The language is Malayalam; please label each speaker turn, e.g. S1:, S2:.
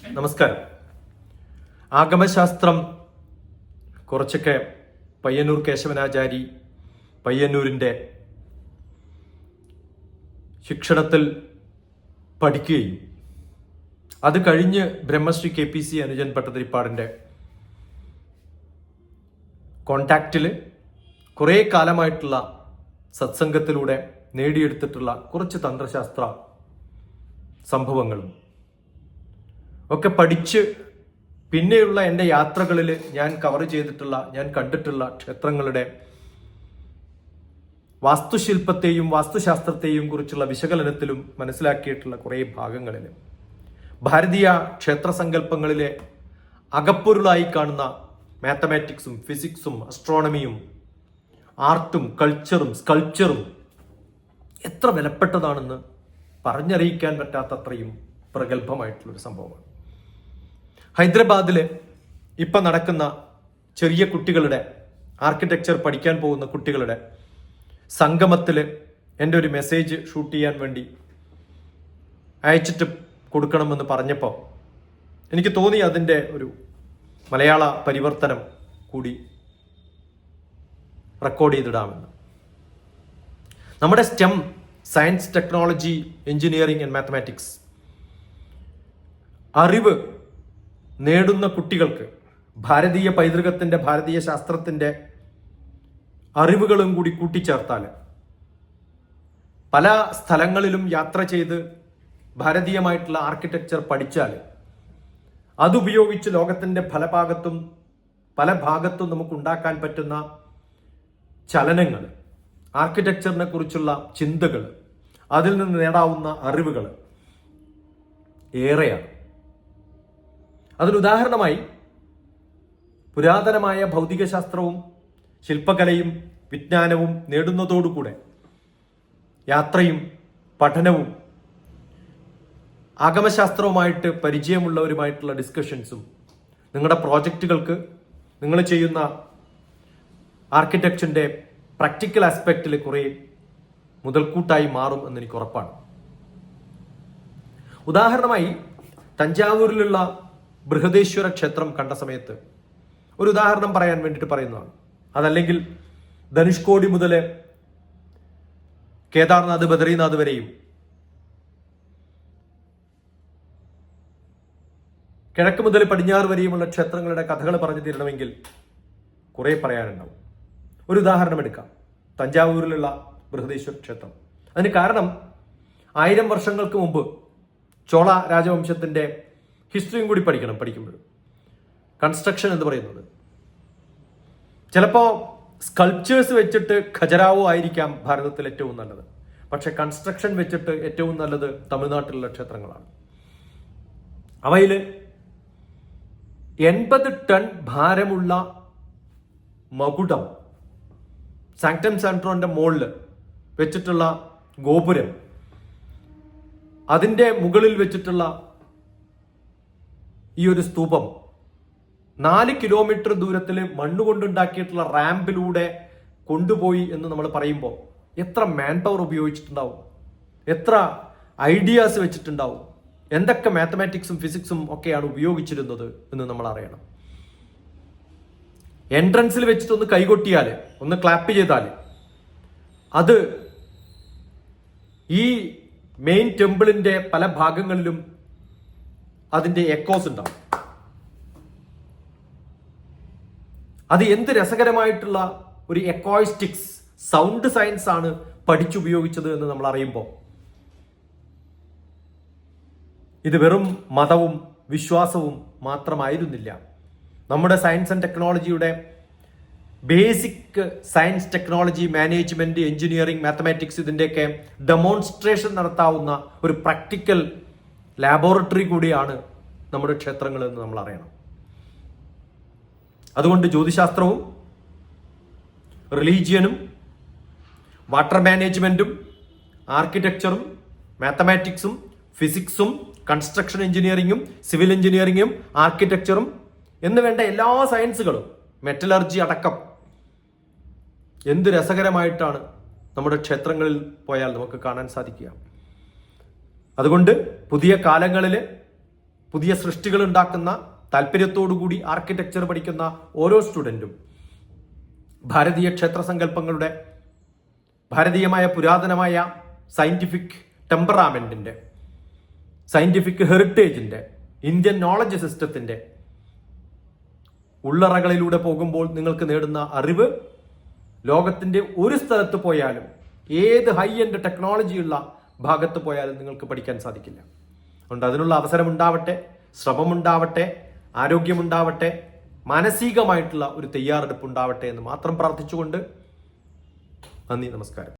S1: നമസ്കാരം. ആഗമശാസ്ത്രം കുറച്ചൊക്കെ പയ്യന്നൂർ കേശവനാചാരി പയ്യന്നൂരിന്റെ ശിക്ഷണത്തിൽ പഠിക്കുകയും അത് കഴിഞ്ഞ് ബ്രഹ്മശ്രീ കെ പി സി അനുജൻ പട്ടതിരിപ്പാടിന്റെ കോണ്ടാക്റ്റിൽ കുറേ കാലമായിട്ടുള്ള സത്സംഗത്തിലൂടെ നേടിയെടുത്തിട്ടുള്ള കുറച്ച് തന്ത്രശാസ്ത്ര സംഭവങ്ങളും ഒക്കെ പഠിച്ച് പിന്നെയുള്ള എന്റെ യാത്രകളിൽ ഞാൻ കവർ ചെയ്തിട്ടുള്ള ഞാൻ കണ്ടിട്ടുള്ള ക്ഷേത്രങ്ങളുടെ വാസ്തുശില്പത്തെയും വാസ്തുശാസ്ത്രത്തെയും കുറിച്ചുള്ള വിശകലനത്തിലും മനസ്സിലാക്കിയിട്ടുള്ള കുറേ ഭാഗങ്ങളിൽ ഭാരതീയ ക്ഷേത്ര സങ്കല്പങ്ങളിലെ അകപ്പൊരുളായി കാണുന്ന മാത്തമാറ്റിക്സും ഫിസിക്സും അസ്ട്രോണമിയും ആർട്ടും കൾച്ചറും സ്കൾച്ചറും എത്ര വിലപ്പെട്ടതാണെന്ന് പറഞ്ഞറിയിക്കാൻ പറ്റാത്തത്രയും പ്രഗത്ഭമായിട്ടുള്ളൊരു സംഭവമാണ്. ഹൈദരാബാദിൽ ഇപ്പം നടക്കുന്ന ചെറിയ കുട്ടികളുടെ ആർക്കിടെക്ചർ പഠിക്കാൻ പോകുന്ന കുട്ടികളുടെ സംഗമത്തിൽ എന്റെ ഒരു മെസ്സേജ് ഷൂട്ട് ചെയ്യാൻ വേണ്ടി അയച്ചിട്ട് കൊടുക്കണമെന്ന് പറഞ്ഞപ്പോൾ എനിക്ക് തോന്നി അതിന്റെ ഒരു മലയാള പരിവർത്തനം കൂടി റെക്കോർഡ് ചെയ്തിടാമെന്ന്. നമ്മുടെ STEM science technology engineering and mathematics അറിവ് നേടുന്ന കുട്ടികൾക്ക് ഭാരതീയ പൈതൃകത്തിന്റെ ഭാരതീയ ശാസ്ത്രത്തിന്റെ അറിവുകളും കൂടി കൂട്ടിച്ചേർത്താൽ പല സ്ഥലങ്ങളിലും യാത്ര ചെയ്ത് ഭാരതീയമായിട്ടുള്ള ആർക്കിടെക്ചർ പഠിച്ചാൽ അതുപയോഗിച്ച് ലോകത്തിന്റെ പല ഭാഗത്തും പല ഭാഗത്തും നമുക്ക് ഉണ്ടാക്കാൻ പറ്റുന്ന ചലനങ്ങൾ ആർക്കിടെക്ചറിനെ കുറിച്ചുള്ള ചിന്തകൾ അതിൽ നിന്ന് നേടാവുന്ന അറിവുകൾ ഏറെയാണ്. അതിനുദാഹരണമായി പുരാതനമായ ഭൗതികശാസ്ത്രവും ശില്പകലയും വിജ്ഞാനവും നേടുന്നതോടുകൂടെ യാത്രയും പഠനവും ആഗമശാസ്ത്രവുമായിട്ട് പരിചയമുള്ളവരുമായിട്ടുള്ള ഡിസ്കഷൻസും നിങ്ങളുടെ പ്രോജക്റ്റുകൾക്ക് നിങ്ങൾ ചെയ്യുന്ന ആർക്കിടെക്ചറിന്റെ പ്രാക്ടിക്കൽ ആസ്പെക്റ്റിൽ കുറേ മുതൽക്കൂട്ടായി മാറും എന്ന് എനിക്ക് ഉറപ്പാണ്. ഉദാഹരണമായി തഞ്ചാവൂരിലുള്ള ബൃഹദേശ്വര ക്ഷേത്രം കണ്ട സമയത്ത് ഒരു ഉദാഹരണം പറയാൻ വേണ്ടിയിട്ട് പറയുന്നതാണ്. അതല്ലെങ്കിൽ ധനുഷ്കോടി മുതൽ കേദാർനാഥ് ബദ്രീനാഥ് വരെയും കിഴക്ക് മുതൽ പടിഞ്ഞാറ് വരെയുമുള്ള ക്ഷേത്രങ്ങളുടെ കഥകൾ പറഞ്ഞു തീരണമെങ്കിൽ കുറേ പറയാനുണ്ടാവും. ഒരു ഉദാഹരണം എടുക്കാം. തഞ്ചാവൂരിലുള്ള ബൃഹദേശ്വർ ക്ഷേത്രം. അതിന് കാരണം ആയിരം വർഷങ്ങൾക്ക് മുമ്പ് ചോള രാജവംശത്തിന്റെ ഹിസ്റ്ററിയും കൂടി പഠിക്കണം പഠിക്കുമ്പോൾ കൺസ്ട്രക്ഷൻ എന്ന് പറയുന്നത്. ചിലപ്പോൾ സ്കൾപ്ചേഴ്സ് വെച്ചിട്ട് ഖജരാവോ ആയിരിക്കാം ഭാരതത്തിൽ ഏറ്റവും നല്ലത്. പക്ഷെ കൺസ്ട്രക്ഷൻ വെച്ചിട്ട് ഏറ്റവും നല്ലത് തമിഴ്നാട്ടിലുള്ള ക്ഷേത്രങ്ങളാണ്. അവയിൽ എൺപത് ടൺ ഭാരമുള്ള മകുടം സാങ്ക്ടം സാൻട്രോന്റെ മുകളിൽ വെച്ചിട്ടുള്ള ഗോപുരം അതിന്റെ മുകളിൽ വെച്ചിട്ടുള്ള ഈ ഒരു സ്തൂപം. നാല് കിലോമീറ്റർ ദൂരത്തിൽ മണ്ണ് കൊണ്ടുണ്ടാക്കിയിട്ടുള്ള റാമ്പിലൂടെ കൊണ്ടുപോയി എന്ന് നമ്മൾ പറയുമ്പോൾ എത്ര മാൻ പവർ ഉപയോഗിച്ചിട്ടുണ്ടാവും? എത്ര ഐഡിയാസ് വെച്ചിട്ടുണ്ടാവും? എന്തൊക്കെ മാത്തമാറ്റിക്സും ഫിസിക്സും ഒക്കെയാണ് ഉപയോഗിച്ചിരുന്നത് എന്ന് നമ്മൾ അറിയണം. എൻട്രൻസിൽ വെച്ചിട്ട് ഒന്ന് കൈകൊട്ടിയാൽ ഒന്ന് ക്ലാപ്പ് ചെയ്താൽ അത് ഈ മെയിൻ ടെമ്പിളിന്റെ പല ഭാഗങ്ങളിലും അതിന്റെ എക്കോസ് ഉണ്ടാവും. അത് എന്ത് രസകരമായിട്ടുള്ള ഒരു എക്കോയിസ്റ്റിക്സ് സൗണ്ട് സയൻസ് ആണ് പഠിച്ചുപയോഗിച്ചത് എന്ന് നമ്മൾ അറിയുമ്പോൾ ഇത് വെറും മതവും വിശ്വാസവും മാത്രമായിരുന്നില്ല. നമ്മുടെ സയൻസ് ആൻഡ് ടെക്നോളജിയുടെ basic science technology management engineering mathematics ഇതിന്റെയൊക്കെ ഡെമോൺസ്ട്രേഷൻ നടത്താവുന്ന ഒരു പ്രാക്ടിക്കൽ ലാബോറട്ടറി കൂടിയാണ് നമ്മുടെ ക്ഷേത്രങ്ങൾ എന്ന് നമ്മൾ അറിയണം. അതുകൊണ്ട് ജ്യോതിശാസ്ത്രവും റിലീജിയനും വാട്ടർ മാനേജ്മെന്റും ആർക്കിടെക്ചറും മാത്തമാറ്റിക്സും ഫിസിക്സും കൺസ്ട്രക്ഷൻ എഞ്ചിനീയറിങ്ങും സിവിൽ എഞ്ചിനീയറിങ്ങും ആർക്കിടെക്ചറും എന്ന് വേണ്ട എല്ലാ സയൻസുകളും മെറ്റലർജി അടക്കം എന്ത് രസകരമായിട്ടാണ് നമ്മുടെ ക്ഷേത്രങ്ങളിൽ പോയാൽ നമുക്ക് കാണാൻ സാധിക്കുക. അതുകൊണ്ട് പുതിയ കാലങ്ങളിൽ പുതിയ സൃഷ്ടികൾ ഉണ്ടാക്കുന്ന താല്പര്യത്തോടുകൂടി ആർക്കിടെക്ചർ പഠിക്കുന്ന ഓരോ സ്റ്റുഡന്റും ഭാരതീയ ക്ഷേത്ര സങ്കല്പങ്ങളുടെ ഭാരതീയമായ പുരാതനമായ സയന്റിഫിക് ടെമ്പറാമെന്റിന്റെ സയന്റിഫിക് ഹെറിറ്റേജിന്റെ ഇന്ത്യൻ നോളജ് സിസ്റ്റത്തിന്റെ ഉള്ളറകളിലൂടെ പോകുമ്പോൾ നിങ്ങൾക്ക് നേടുന്ന അറിവ് ലോകത്തിന്റെ ഒരു സ്ഥലത്ത് പോയാലും ഏത് ഹൈ എൻഡ് ടെക്നോളജിയുള്ള ഭാഗത്ത് പോയാലും നിങ്ങൾക്ക് പഠിക്കാൻ സാധിക്കില്ല. അതുകൊണ്ട് അതിനുള്ള അവസരമുണ്ടാവട്ടെ ശ്രമമുണ്ടാവട്ടെ ആരോഗ്യമുണ്ടാവട്ടെ മാനസികമായിട്ടുള്ള ഒരു തയ്യാറെടുപ്പ് ഉണ്ടാവട്ടെ എന്ന് മാത്രം പ്രാർത്ഥിച്ചുകൊണ്ട് നന്ദി നമസ്കാരം.